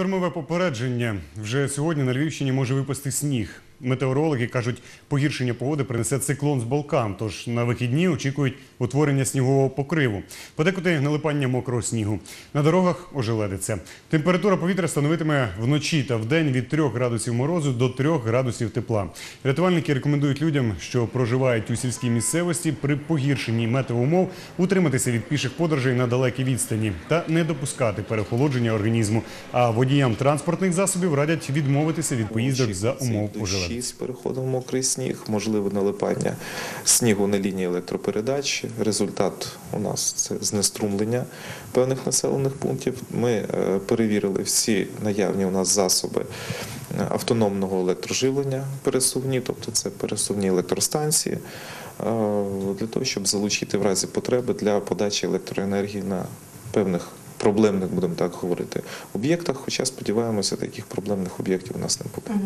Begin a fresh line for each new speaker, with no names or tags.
Штормове попередження. Вже сьогодні на Львівщині може випасти сніг. Метеорологи кажуть, погіршення погоди принесе циклон з Балкан, тож на вихідні очікують утворення снігового покриву. Подекуди налипання мокрого снігу. На дорогах ожеледиться. Температура повітря становитиме вночі та вдень від 3 градусів морозу до 3 градусів тепла. Рятувальники рекомендують людям, що проживають у сільській місцевості при погіршенні метеоумов, утриматися від піших подорожей на далекій відстані та не допускати перехолодження організму. А водіям транспортних засобів радять відмовитися від поїздок за умов ожеледиці.
Дощі з переходом в мокрий сніг, можливе налипання снігу на лінії електропередач. Результат у нас це знеструмлення певних населених пунктів. Ми е, перевірили всі наявні у нас засоби е, автономного електроживлення пересувні, тобто це пересувні електростанції, е, для того, щоб залучити в разі потреби для подачі електроенергії на певних проблемних, будемо так говорити, об'єктах. Хоча сподіваємося, таких проблемних об'єктів у нас не буде.